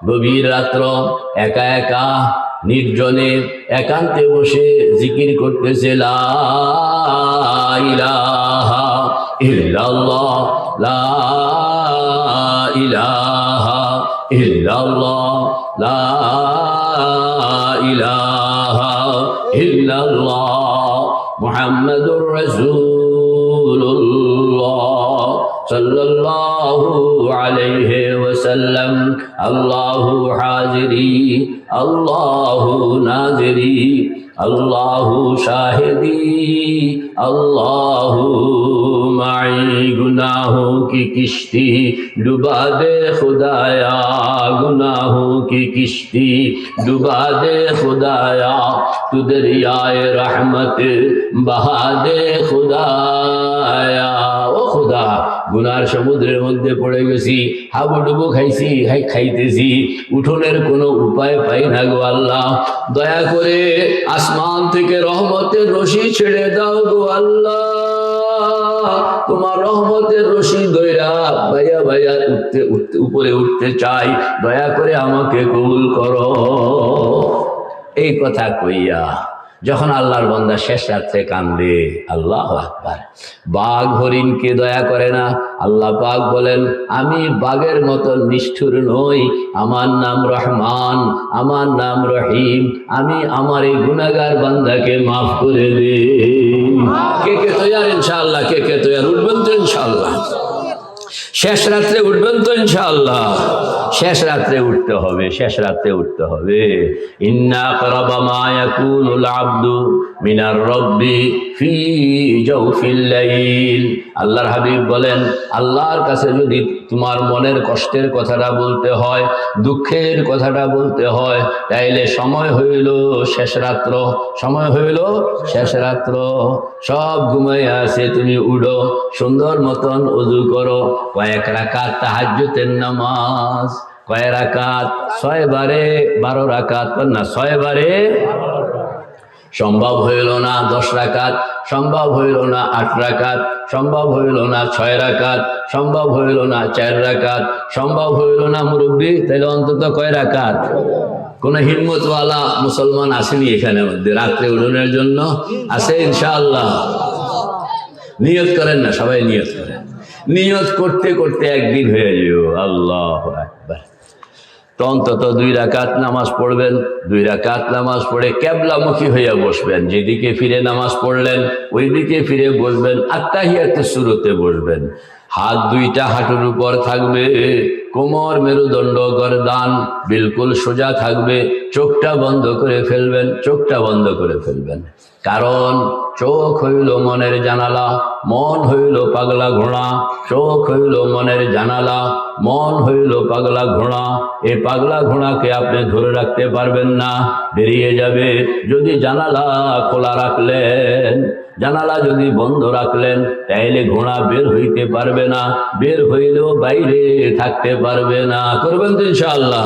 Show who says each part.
Speaker 1: গভীর রাত্র একা একা নির্জনে একান্তে বসে জিকির করতেছে ইল্লাল্লাহ ইল্লাল্লাহ ইল্লাল্লাহ মুহাম্মাদুর রাসূলুল্লাহ। صلى الله عليه وسلم الله حاضري الله ناظري الله شاهدي الله معي گناہوں کی کشتی ڈبا دے خدایا گناہوں کی کشتی ڈبا دے خدایا تو دریائے رحمت بہا دے خدا গুনার সমুদ্রের মধ্যে পড়ে গেছি, হাবুডুবু খাইছি, হাই খাইতেছি, উঠোনের কোনো উপায় পাই না গো আল্লাহ। দয়া করে আসমান থেকে রহমতের রশি ছেড়ে দাও গো আল্লাহ। তোমার রহমতের রশি দইরা ভাইয়া ভাইয়া উঠতে উঠতে, উপরে উঠতে চাই, দয়া করে আমাকে কবুল করো। এই কথা কইয়া যখন আল্লাহর বন্দা শেষ রাত্রে কান্দে আল্লাহ আকবার। বাঘ হরিণকে দয়া করে না। আল্লাহ পাক বলেন, আমি বাঘের মতো নিষ্ঠুর নই। আমার নাম রহমান, আমার নাম রহিম। আমি আমার এই গুনাগার বান্দাকে মাফ করে দে কে কে তৈয়ার ইনশাআল্লাহ, কে কে তৈয়ার? উঠবেন তো ইনশাআল্লাহ। শেষ রাত্রে উঠবেন তো ইনশাআল্লাহ। শেষ রাত্রে উঠতে হবে, শেষ রাত্রে উঠতে হবে। ইন্না করাবা মা ইয়াকুলুল আবদু মিনার রব্বি ফি জাওফিল লাইল। আল্লাহর হাবিব বলেন, আল্লাহর কাছে যদি তোমার মনের কষ্টের কথাটা বলতে হয়, দুঃখের কথাটা বলতে হয়, তাইলে সময় হইল শেষ রাত্র, সময় হইল শেষ রাত্র। সব ঘুমাইয়া আছে তুমি উডো সুন্দর মতন উজু করো, কয়েক রাকাত তাহাজ্জুতের নামাজ। কয় রাকাত? ছয় বারে বারো রাকাত না, ছয় বারে? সম্ভব হইল না দশ রাকাত, সম্ভব হইল না আট রাকাত, সম্ভব হইল না ছয় রাকাত, সম্ভব হইল না চার রাকাত, সম্ভব হইল না মুরব্বী তাহলে অন্তত কয় রাকাত? কোন হিম্মতওয়ালা মুসলমান আসেনি এখানে মধ্যে, রাত্রে উঠোনের জন্য? আছে ইনশাআল্লাহ। নিয়ত করেন না, সবাই নিয়ত করেন। নিয়ত করতে করতে একদিন হয়ে যাও আল্লাহ একবার তো অন্তত দুই রাকাত নামাজ পড়বেন, দুই রাকাত নামাজ পড়ে ক্যাবলামুখী হইয়া বসবেন। যেদিকে ফিরে নামাজ পড়লেন ওই দিকে ফিরে বসবেন, আত্মাহিয়াতে শুরুতে বসবেন। হাত দুইটা হাঁটুর উপর থাকবে কোমর মেরুদণ্ড, গরদান, বিলকুল সোজা থাকবে। চোখটা বন্ধ করে ফেলবেন, চোখটা বন্ধ করে ফেলবেন। কারণ চোখ হইল মনের জানালা, মন হইল পাগলা ঘোড়া। চোখ হইল মনের জানালা, মন হইল পাগলা ঘোড়া। এই পাগলা ঘোড়াকে আপনি ধরে রাখতে পারবেন না, বেরিয়ে যাবে। যদি জানালা খোলা রাখলেন, জানালা যদি বন্ধ রাখলেন, তাইলে ঘোড়া বের হইতে পারবে না। বের হইলেও বাইরে থাকতে পারবে না করবেন তো ইনশাআল্লাহ।